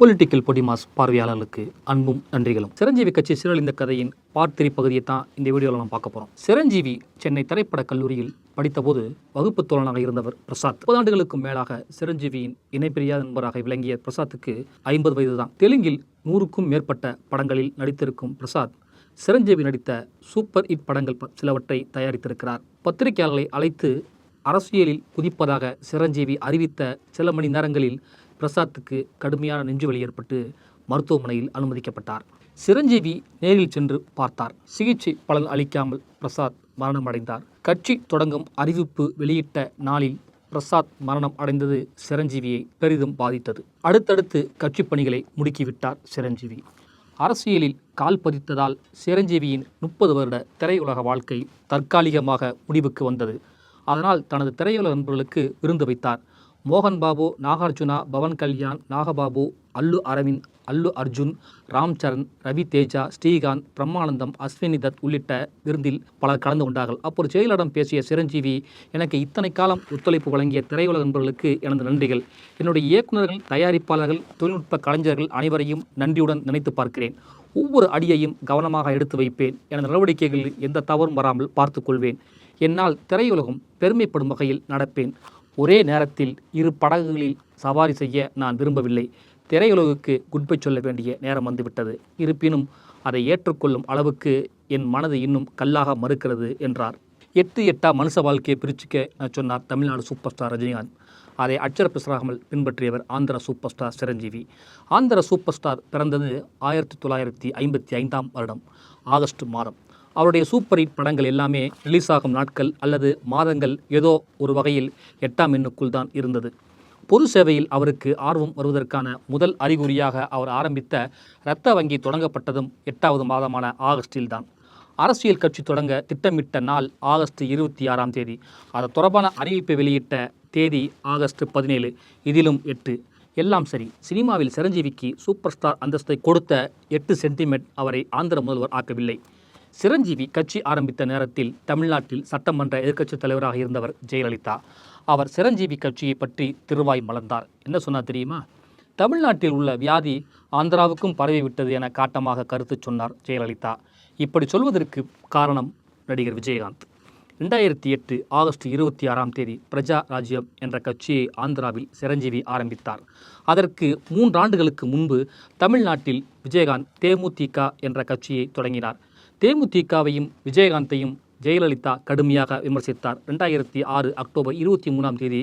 Political podimas பார்வையாளர்களுக்கு அன்பும் நன்றிகளும். சிரஞ்சீவி கட்சி சீரழிந்த கதையின் பார்ட் த்ரீ பகுதியை தான் இந்த வீடியோவில் நம்ம பார்க்க போகிறோம் சிரஞ்சீவி சென்னை திரைப்பட கல்லூரியில் படித்தபோது வகுப்பு தோழனாக இருந்தவர் பிரசாத். முப்பது ஆண்டுகளுக்கும் மேலாக சிரஞ்சீவியின் இணைப்பிரியாத நண்பராக விளங்கிய பிரசாத்துக்கு ஐம்பது வயது தான் தெலுங்கில் நூறுக்கும் மேற்பட்ட படங்களில் நடித்திருக்கும் பிரசாத் சிரஞ்சீவி நடித்த சூப்பர் ஹிட் படங்கள் ப- சிலவற்றை தயாரித்திருக்கிறார். பத்திரிகையாளர்களை அழைத்து அரசியலில் குதிப்பதாக சிரஞ்சீவி அறிவித்த சில மணி நேரங்களில் பிரசாத்துக்கு கடுமையான நெஞ்சுவலி ஏற்பட்டு மருத்துவமனையில் அனுமதிக்கப்பட்டார். சிரஞ்சீவி நேரில் சென்று பார்த்தார். சிகிச்சை பலன் அளிக்காமல் பிரசாத் மரணமடைந்தார். கட்சி தொடங்கும் அறிவிப்பு வெளியிட்ட நாளில் பிரசாத் மரணம் அடைந்தது சிரஞ்சீவியை பெரிதும் பாதித்தது. அடுத்தடுத்து கட்சிப் பணிகளை முடுக்கிவிட்டார் சிரஞ்சீவி. அரசியலில் கால் பதித்ததால் சிரஞ்சீவியின் முப்பது வருட திரையுலக வாழ்க்கை தற்காலிகமாக முடிவுக்கு வந்தது. அதனால் தனது திரையுலக நண்பர்களுக்கு விருந்து வைத்தார். மோகன் பாபு நாகார்ஜுனா பவன் கல்யாண் நாகபாபு அல்லு அரவிந்த் அல்லு அர்ஜுன் ராம் சரண் ரவி தேஜா ஸ்ரீகாந்த் பிரம்மானந்தம் அஸ்வினி தத் உள்ளிட்ட விருந்தில் பலர் கலந்து கொண்டார்கள். அப்போது செயலிடம் பேசிய சிரஞ்சீவி எனக்கு இத்தனை காலம் ஒத்துழைப்பு வழங்கிய திரையுலக நண்பர்களுக்கு எனது நன்றிகள். என்னுடைய இயக்குநர்கள் தயாரிப்பாளர்கள் தொழில்நுட்ப கலைஞர்கள் அனைவரையும் நன்றியுடன் நினைத்து பார்க்கிறேன். ஒவ்வொரு அடியையும் கவனமாக எடுத்து வைப்பேன். எனது நடவடிக்கைகளில் எந்த தவறும் வராமல் பார்த்துக்கொள்வேன் என்னால் திரையுலகம் பெருமைப்படும் வகையில் நடப்பேன். ஒரே நேரத்தில் இரு படகுகளில் சவாரி செய்ய நான் விரும்பவில்லை. திரையுலகுக்கு குட்பை சொல்ல வேண்டிய நேரம் வந்துவிட்டது. இருப்பினும் அதை ஏற்றுக்கொள்ளும் அளவுக்கு என் மனது இன்னும் கல்லாக மறுக்கிறது என்றார். எட்டு எட்டா மனுஷ வாழ்க்கையை பிரிச்சுக்க சொன்னார் தமிழ்நாடு சூப்பர் ஸ்டார் ரஜினிகாந்த். அதை அச்சர பிசராமல் பின்பற்றியவர் Andhra super star Chiranjeevi. Andhra super star பிறந்தது ஆயிரத்தி தொள்ளாயிரத்தி ஐம்பத்தி ஐந்தாம் வருடம் ஆகஸ்ட் மாதம். அவருடைய சூப்பர் ஹிட் படங்கள் எல்லாமே ரிலீஸ் ஆகும் நாட்கள் அல்லது மாதங்கள் ஏதோ ஒரு வகையில் எட்டாம் எண்ணுக்குள் தான் இருந்தது. பொது சேவையில் அவருக்கு ஆர்வம் வருவதற்கான முதல் அறிகுறியாக அவர் ஆரம்பித்த இரத்த வங்கி தொடங்கப்பட்டதும் எட்டாவது மாதமான ஆகஸ்டில்தான் அரசியல் கட்சி தொடங்க திட்டமிட்ட நாள் ஆகஸ்ட் இருபத்தி ஆறாம் தேதி. அது தொடர்பான அறிவிப்பை வெளியிட்ட தேதி ஆகஸ்ட் பதினேழு. இதிலும் எட்டு. எல்லாம் சரி. சினிமாவில் சிரஞ்சீவிக்கு சூப்பர் ஸ்டார் அந்தஸ்தை கொடுத்த எட்டு சென்டிமெண்ட் அவரை ஆந்திர முதல்வர் ஆக்கவில்லை. சிரஞ்சீவி கட்சி ஆரம்பித்த நேரத்தில் தமிழ்நாட்டில் சட்டமன்ற எதிர்க்கட்சித் தலைவராக இருந்தவர் ஜெயலலிதா. அவர் சிரஞ்சீவி கட்சியை பற்றி திருவாய் மலர்ந்தார். என்ன சொன்னார் தெரியுமா? தமிழ்நாட்டில் உள்ள வியாதி ஆந்திராவுக்கும் பரவிவிட்டது என காட்டமாக கருத்து சொன்னார் ஜெயலலிதா. இப்படி சொல்வதற்கு காரணம் நடிகர் விஜயகாந்த். ரெண்டாயிரத்தி எட்டு ஆகஸ்ட் இருபத்தி ஆறாம் தேதி பிரஜா ராஜ்யம் என்ற கட்சியை ஆந்திராவில் சிரஞ்சீவி ஆரம்பித்தார். அதற்கு மூன்றாண்டுகளுக்கு முன்பு தமிழ்நாட்டில் விஜயகாந்த் தேமுதிக என்ற கட்சியை தொடங்கினார். தேமுதிகவையும் விஜயகாந்தையும் ஜெயலலிதா கடுமையாக விமர்சித்தார். ரெண்டாயிரத்தி ஆறு அக்டோபர் இருபத்தி மூணாம் தேதி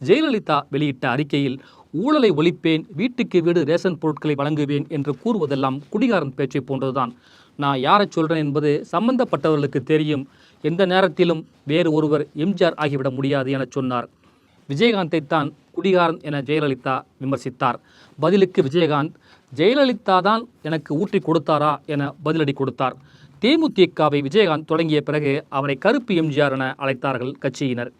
ஜெயலலிதா வெளியிட்ட அறிக்கையில் ஊழலை ஒழிப்பேன் வீட்டுக்கு வீடு ரேஷன் பொருட்களை வழங்குவேன் என்று கூறுவதெல்லாம் குடிகாரன் பேச்சை போன்றதுதான் நான் யாரை சொல்கிறேன் என்பது சம்பந்தப்பட்டவர்களுக்கு தெரியும். எந்த நேரத்திலும் வேறு ஒருவர் எம்ஜிஆர் ஆகிவிட முடியாது என சொன்னார். விஜயகாந்தை தான் குடிகாரன் என ஜெயலலிதா விமர்சித்தார். பதிலுக்கு விஜயகாந்த் ஜெயலலிதா தான் எனக்கு ஊற்றி கொடுத்தாரா என பதிலடி கொடுத்தார். தேமுதிகவை விஜயகாந்த் தொடங்கிய பிறகு அவரை கருப்பு எம்ஜிஆர் என அழைத்தார்கள் கட்சியினர்.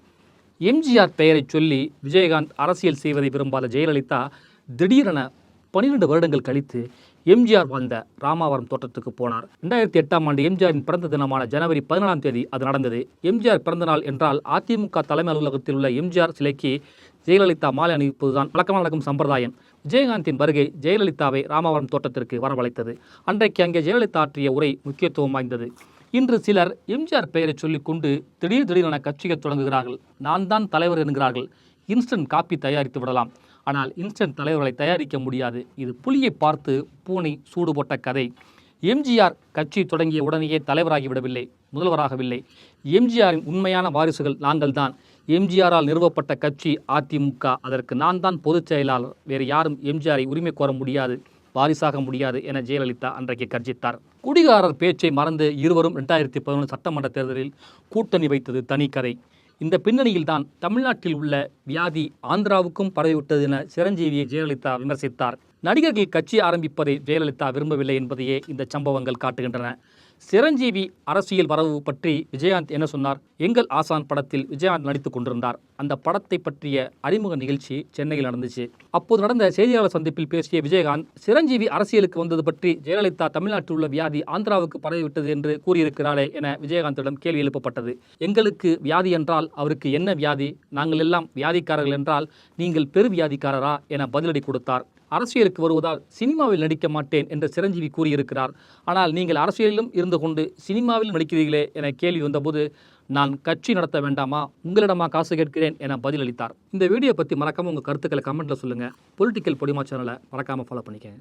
எம்ஜிஆர் பெயரை சொல்லி விஜயகாந்த் அரசியல் செய்வதை விரும்பாத ஜெயலலிதா திடீரென பனிரெண்டு வருடங்கள் கழித்து எம்ஜிஆர் வாழ்ந்த ராமாவரம் தோட்டத்துக்கு போனார். ரெண்டாயிரத்தி எட்டாம் ஆண்டு எம்ஜிஆரின் பிறந்த தினமான ஜனவரி பதினாலாம் தேதி அது நடந்தது. எம்ஜிஆர் பிறந்த நாள் என்றால் அதிமுக தலைமை அலுவலகத்தில் உள்ள எம்ஜிஆர் சிலைக்கு ஜெயலலிதா மாலை அணிவிப்பதுதான் வழக்கமாக நடக்கும் சம்பிரதாயம். விஜயகாந்தின் வருகை ஜெயலலிதாவை ராமாவரம் தோட்டத்திற்கு வரவழைத்தது. அன்றைக்கு அங்கே ஜெயலலிதா ஆற்றிய உரை முக்கியத்துவம் வாய்ந்தது. இன்று சிலர் எம்ஜிஆர் பெயரை சொல்லிக்கொண்டு திடீர் திடீரென கட்சியை தொடங்குகிறார்கள். நான் தான் தலைவர் என்கிறார்கள். இன்ஸ்டன்ட் காப்பி தயாரித்து விடலாம். ஆனால் இன்ஸ்டன்ட் தலைவர்களை தயாரிக்க முடியாது. இது புலியை பார்த்து பூனை சூடுபோட்ட கதை. எம்ஜிஆர் கட்சி தொடங்கிய உடனேயே தலைவராகிவிடவில்லை முதல்வராகவில்லை. எம்ஜிஆரின் உண்மையான வாரிசுகள் நாங்கள் தான் எம்ஜிஆரால் நிறுவப்பட்ட கட்சி அதிமுக. அதற்கு நான் தான் பொதுச் செயலாளர். வேறு யாரும் எம்ஜிஆரை உரிமை கோர முடியாது வாரிசாக முடியாது என ஜெயலலிதா அன்றைக்கு கர்ஜித்தார். குடிகாரர் பேச்சை மறந்து இருவரும் ரெண்டாயிரத்தி பதினொன்று சட்டமன்ற தேர்தலில் கூட்டணி வைத்தது தனி கதை இந்த பின்னணியில் தான் தமிழ்நாட்டில் உள்ள வியாதி ஆந்திராவுக்கும் பரவிவிட்டது என சிரஞ்சீவியை ஜெயலலிதா விமர்சித்தார். நடிகர்கள் கட்சி ஆரம்பிப்பதை ஜெயலலிதா விரும்பவில்லை என்பதையே இந்த சம்பவங்கள் காட்டுகின்றன. சிரஞ்சீவி அரசியல் வரவு பற்றி விஜயகாந்த் என்ன சொன்னார்? எங்கள் ஆசான் படத்தில் விஜயகாந்த் நடித்துக் கொண்டிருந்தார். அந்த படத்தை பற்றிய அறிமுக நிகழ்ச்சி சென்னையில் நடந்துச்சு. அப்போது நடந்த செய்தியாளர் சந்திப்பில் பேசிய விஜயகாந்த் சிரஞ்சீவி அரசியலுக்கு வந்தது பற்றி ஜெயலலிதா தமிழ்நாட்டில் உள்ள வியாதி ஆந்திராவுக்கு பரவிவிட்டது என்று கூறியிருக்கிறாளே என விஜயகாந்திடம் கேள்வி எழுப்பப்பட்டது. எங்களுக்கு வியாதி என்றால் அவருக்கு என்ன வியாதி? நாங்கள் எல்லாம் வியாதிக்காரர்கள் என்றால் நீங்கள் பெரு வியாதிக்காரரா என பதிலடி கொடுத்தார். அரசியலுக்கு வருவதால் சினிமாவில் நடிக்க மாட்டேன் என்று சிரஞ்சீவி கூறியிருக்கிறார். ஆனால் நீங்கள் அரசியலிலும் இருந்து கொண்டு சினிமாவில் நடிக்கிறீர்களே என கேள்வி வந்தபோது நான் கட்சி நடத்த வேண்டாமா? உங்களிடமா காசு கேட்கிறேன் என பதிலளித்தார். இந்த வீடியோ பற்றி மறக்காமல் உங்கள் கருத்துக்களை கமெண்ட்டில் சொல்லுங்கள் பொலிட்டிக்கல் பொடிமா சேனலை மறக்காமல் ஃபாலோ பண்ணிக்கங்க.